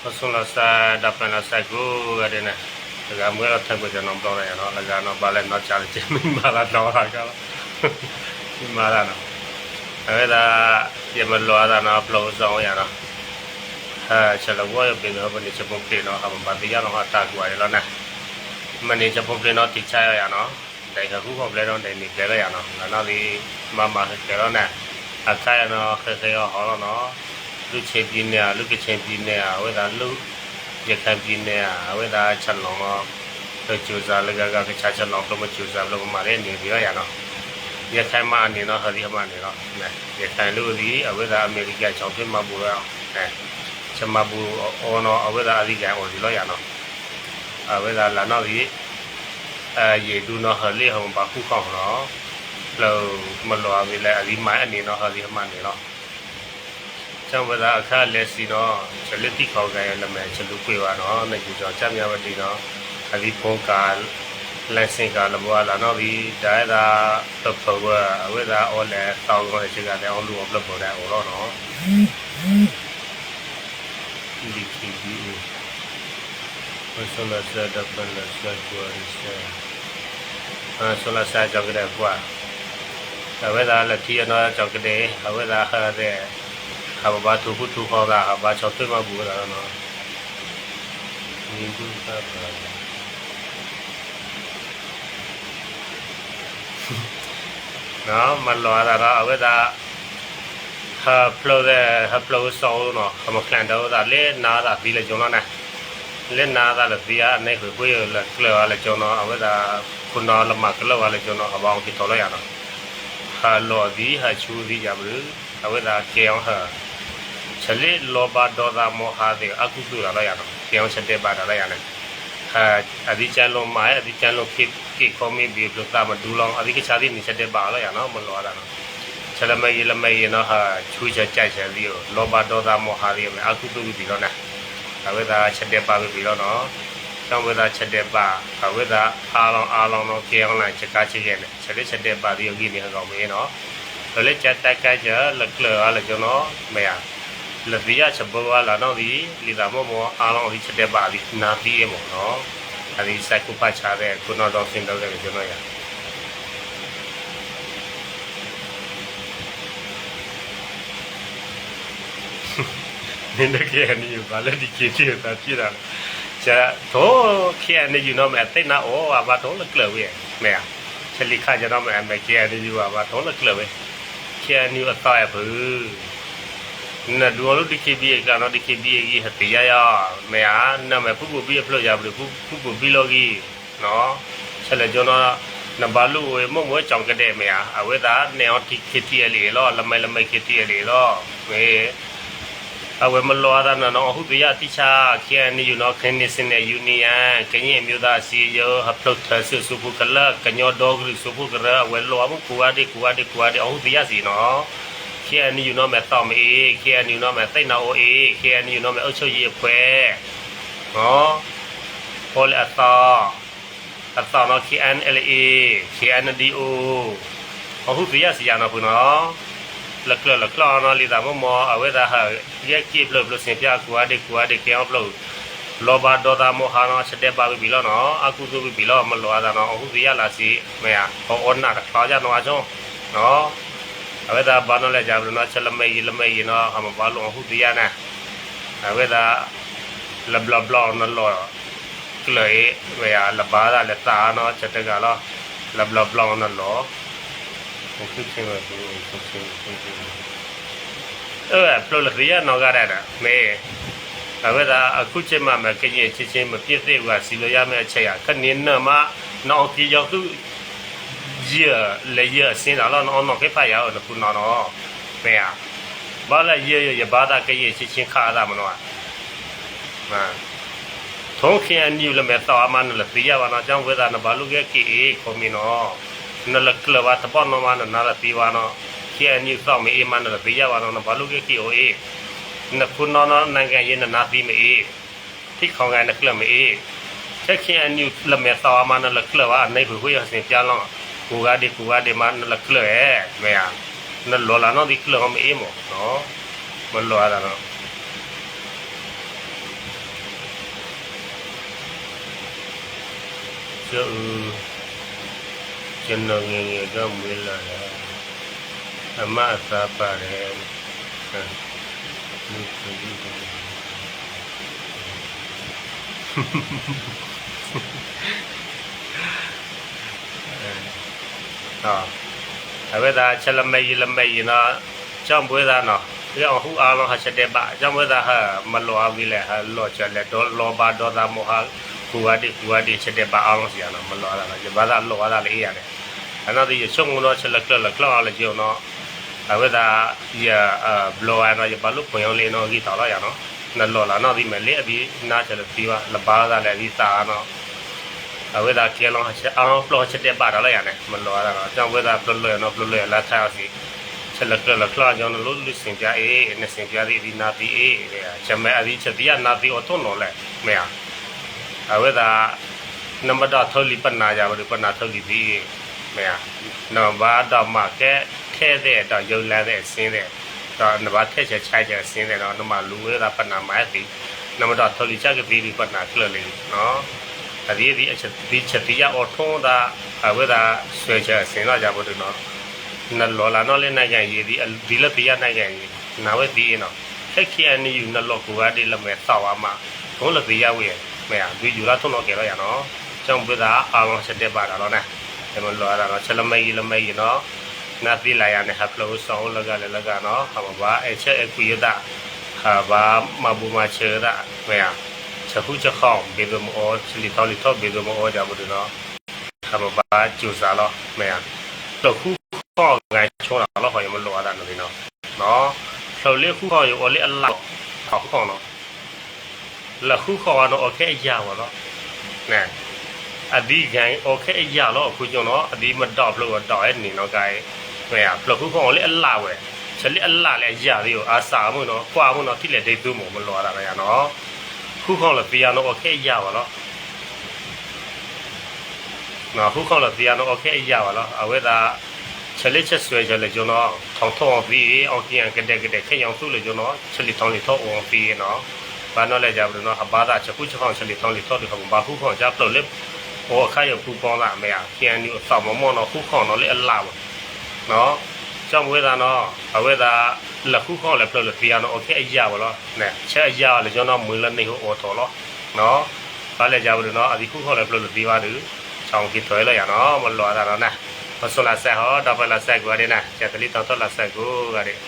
Rasulullah sa dapat la sa go ada na. Daga mu la ta go janam to ya no. Daga no ba le no cha le che mi ma la no ha ka. Mi ma la no. Ave da ye ma lo da na upload song ya no. Ha cha la wo yo pe no ba ni cha pon pe no ha ba ti ya no ha ta go ya lo na. Ma ni cha pon pe no ti cha ya no. Dai ka ku ko ple no dai ni ple ya no. La no li ma ma ke lo na. အခါရနော်ခေခေရောဟောတော့နော် လူချင်းပြည်နယ်လူကချင်းပြည်နယ်ဝဲတာလူရခိုင်ပြည်နယ်ဝဲတာချက်လုံးတော့ကျူစာလကကကချာချက်လုံးတော့မကျူစာလို့မရဲနေပြီးရတော့ရခိုင်မှာနေတော့ဟရီမှာနေတော့ရခိုင်လူဒီအဝဲတာအမေရိကချောင်းပြမပူရအောင်အဲချက်မပူအော်နော်အဝဲတာအဓိကအော်ဒီလို့ရတော့အဝဲတာလာတော့ဒီအဲရေဒူနော်ဟလေးဟောပါခုခေါတော့လောမလွာပြီလဲအဒီမိုင်းအနေတော့ဟရီမှာနေတော့ ကျောင်းပသာအခါလက်စီတော့ဇလတိခေါကရလမဲဇလူကွေပါတော့နေကြကြောချမ်းမြဝတီတော့အဒီဖုန်ကာလက်စင်ကလဘွာလာတော့ဒီဒါရတာသဘောဝဝေဒါအော်လဲတောင်းလို့ရှိကြတယ်အောင်လို့ဘလပေါ်တယ်အော်တော့နော်ဒီကီဒီဘဆလဆာဒပလဆာကွာရစ်အာဆလဆာကြောက်ကြတယ်ကွာအဝေဒါလက်တီအနာကြောက်ကြတယ်အဝေဒါဟာတဲ့ ခရတဲ့အဘဘာသူခုသူခေါ်တာအဘာချောသွေးမဘူးလားနော်ဒီကူသာပါနော်မလောရတာအဝိဒါဟာဖလိုတဲ့ဟာဖလိုဆောင်းနော်ခမခလန်တော့ဒါလေနာတာပြီးလေကျွန်တော်နဲ့လေနာတာလေဒီအနေခွေ ကိုရလေကလောလေကျွန်တော်အဝိဒါခုနော်လမကလောလေကျွန်တော်အပေါင်းပြီးတော်လိုက်ရတော့ ha lo di ha chu di ya bru aweda keong ha chale lo ba do da mo ha de aku tu la ya no keong chate ba da ya ne ha adi chan lo ma adi chan lo ki ki ko mi bi lu ta ma du long adi ki cha di ni chate ba la ya no mo lo da no chale ma yi la ma yi no ha chu cha chai cha di yo lo ba do da mo ha di me aku tu di lo na aweda chate ba bi lo no သံဝေဒချက်တဲ့ပါအဝေဒအာလောင်အာလောင်တော့ကြေအောင်လိုက်ချက်ကားချက်ရဲ့နဲ့ချက်လေးချက်တဲ့ပါဒီယိုကြီးနေကောင်မင်းနော်ဒါလေးချက်တက်ကြကြလက်ကလအားလည်းကျွန်တော်မရ လက်ပြချက်ဘောလာတော့ဒီလီသာမောမောအာလောင်ဒီချက်တဲ့ပါဒီနာပြီးရမို့နော်အဲဒီစိုက်ကူပတ်ချတဲ့ကုနော်တော်စင်တော့လည်းကျွန်တော်ရနင်းတဲ့ကနေဘာလဲဒီကြည့်ကြတာကြည့်တာ จะโถเคียนี่อยู่เนาะแม่ตินะโอ้ว่าว่าโถละเกลเว้ยแม่ฉลิค่าจะเนาะแม่แม่เคียนี่อยู่ว่าว่าโถละเกลเว้ยเคียนี่อตายบือน ะดูလို့ဒီ KB ကနော်ဒီ KB ကြီးဟတိရရမဲအားနမပူပူပြီးဖလို့ရဘူးပူပူပူပြီးလို့ကြီးနော်ချက်လေကျွန်တော်နဘာလူဝေမမွေးကြောင်ကတဲ့မဲအားအဝေသာနေအောင်တိခတိရလေလောလမဲလမဲခတိရလေလောဝေအဝေမလောရတာနော်ဟုတ်တရားတိချာခဲနေယူနော်ခင်းနေစနေယူနီယန်ကင်းရင်မျိုးသားစီယောဟပလုတ်သဆစုဖုကလကညောဒေါဂရီ စုဖုကရအဝေလောမှုကူဝါဒီကူဝါဒီကူဝါဒီဟုတ်တရားစီနော်ခဲနေယူနော်မဲတော့မေခဲနေယူနော်မဲသိနော်အေခဲနေယူနော်မဲအုတ်ချုပ်ကြီးအဖွဲနော်ဟောလအသာအသာနော် KNLA KNDO ဟုတ်တရားစီရနော်ဘုနော်လကလလကလနော်လီဒါမမောအဝေဒါဟာရက်ကိပလပလစင်ပြကွာဒီကွာဒီကေအပလောလောဘဒေါတာမောဟာနော်စတဲ့ပါပြီလောနော်အခုသူပြီလောမလောတာနော်အခုဒီရလာစီမေယဟောအောနာခေါ်ကြနော်အချုံနော် အဝေဒါဘာနော်လဲကြဘလနော်ချက်လမေယလမေယနော်အမဘာလုံးအခုဒီရနာအဝေဒါလဘလဘလောနော်လောကလေဝေယလဘာဒါလက်တာနော်ချက်တကလောလဘလဘလောနော်လောဟုတ်ကဲ့ပါဘူးဟုတ်ကဲ့ဟုတ်ကဲ့အဲ့ပလိုလရီယာ နော်ကြရတာမေအဝဲဒါအခုချက်မှမကင်းရဲ့ချင်းချင်းမပြည့်သေးဘူးကစီလိုရမယ့်အချက်ရခဏင်းနမနော်ကြည့်ရောက်သူရလေရစင်းလာတော့နော်နော်ခေဖရအောင်ခုနော်နော်မေอ่ะဘာလဲရရရဘာသာကရဲ့ချင်းချင်းခါတာမနော်ဟာထုံးခင်အန်ယူလမဲ့တော့အမန်လပြရပါတော့ကြောင့်ဝဲဒါနဘာလူကကီခေါမီနော် na la klava ta pa no ma na na la ti wa no ki ani sa me e ma na bi ya wa no na ba lu ke ki o e na ku no no na ga ye na na bi me e ti khong ga na kla me e che ki ani la me sa ma na la klava nei bu hu ya sin pya lo ku ga de ku ga de ma na la kla e me ya na lo la no di kla me e mo no mo lo ala no ကျော်ကျွန်တော်ငယ်င kuga di kuga di man la kle e, me mẹ nó lo la no di kle hom e mo nó man lo ala no. Chứ chân nó nghe nghe cái mới e là à mà sa pa re. Hehehehe ဟာအဝေဒါချက်လမေးလမေးနော်ကြောင့်ဘွေးသားနော်ဒီအောင်ဟူအားလုံးဟာချက်တဲ့ပါကြောင့်ဘွေးသားဟာမလောအဝီလေဟာလောချက်လက်တော့လောပါတော့တာမောဟာကူဝတိကူဝတိချက်တဲ့ပါအားလုံးစီရနော်မလောတာနော်ဘာသာလောတာလေအေးရတယ်အဲ့တော့ဒီချုံတော့ချက်လက်ကလက်ကလောက်အားလေကြောနော်အဝေဒါဒီအဘလောအနော်ဘာလို့ပွင့်အောင်လေးနော်ကြီးတော်လာရနော်နလောလာနော်ဒီမဲ့လေအပြီးနားချက်လက်ပြီးပါလပါးသားလည်းဒီစာနော် အဝိဒါကေလောချက်အောင်ဖလောချက်တဲ့ပါတော့လည်းရတယ်မလောရတော့အကြောင်းဝိဒါဖလောလောနော်ဖလောလောလာထားစီချက်လက်ကလကလာကြောင့်လို့လူစင်ပြအေးနစင်ပြဒီဒီနာတီအေးချက်မဲအဒီချက်ဒီနာတီအထုံးတော့လဲမဲအဝိဒါနံပါတ်တော့ထောလီပနာကြပါလို့ပနာထောလီဒီမဲနံပါတ်တော့မှကဲထဲတဲ့တော့ယုံလာတဲ့ဆင်းတဲ့တော့နံပါတ်ထက်ချက်ချိုက်ချက်ဆင်းတဲ့တော့နမလူဝိဒါပနာမိုက်ဒီနံပါတ်တော့ထောလီချက်ကဒီပနာကလလေးနော် အဒီဒီအချက်ဒီချက်တီရအော်ထုံးတာအဝဲတာဆွဲချက်စင်လာကြဖို့တူနော်နလောလာနော်လည်းနိုင်ကြရည်ဒီဒီလက်တီရနိုင်ကြရည်နာဝဲဒီနော်ခက်ခဲနေယူနလောကူကဒီလက်မဲ့စောက်အောင်မဘုံလက်တီရဝဲမဲအဒီယူလာထုံးတော့ကြတော့ရနော်ကျောင်းပြတာအာလုံးချက်တဲ့ပါတာတော့နဲ့ဒီမလောလာတော့ချက်လမေးလမေးနော်နာတိလာရနဲ့ဟပ်လို့ဆောင်းလကလည်းလကနော်ဟာဘာအချက်အကွေတာဟာဘာမဘူမချေတာမဲ จะคู่จะเข้าเบดมโอชลิทอลิทอเบดมโอจะบุตรเนาะทำบ้าจูซาล้อแม่ตัวคู่ข้อไงช่วงหลังเราขอยังมันรัวดันเลยเนาะเนาะเราเรียกคู่ข้ออยู่เรียกอันหลักของของเนาะละคู่ข้อเนาะโอเคยาวเนาะนะอดีไงโอเคยาวเนาะคุณจงเนาะอดีมันดอบเลยดอบไอ้หนีเนาะไกแม่ตัวคู่ข้อเรียกอันหลักเว้ยฉันเรียกอันหลักเลยยาวเลยอาสามึงเนาะกว่ามึงเนาะที่เหลือได้ดูหมดมันรัวดันเลยเนาะ ခုခေါလာပြရတော့အခဲရပါတော့နော်ခုခေါလာပြရတော့အခဲရပါတော့အဝဲတာချက်လက်ချက်ဆွဲချက်လက်ကျွန်တော်ထောင်းထောင်းပြီးအောင်ပြန်ကတဲ့ကတဲ့ခဲရောင်သူ့လေကျွန်တော်ချက်လက်ထောင်းလေးထောင်းအောင်ပြီးနော်ဘာနော်လဲကြဘူးနော်အပါသာချက်ခုချက်ခေါင်ချက်လက်ထောင်းလေးထောင်းတယ်ခေါင်ဘာခုခေါင်ကြပ်တော့လေဟိုအခါရခုပေါ်လာမယ်ပြန်ယူအဆောင်မမောနော်ခုခေါင်တော့လေအလာပါနော်ကြောင့်ဝဲတာနော်အဝဲတာ la khu kho la plo la pia no okay a ya bolo na cha ya la jo no mu la nei ho o to lo no ba le ja bolo no a di khu kho la plo la pia du chong ki toi la ya no mo lo ra no na ပစလာဆက်ဟောတော့ပလာဆက်ကွာတယ်နာချက်တလီတော့တော့လာဆက်ကိုကတယ်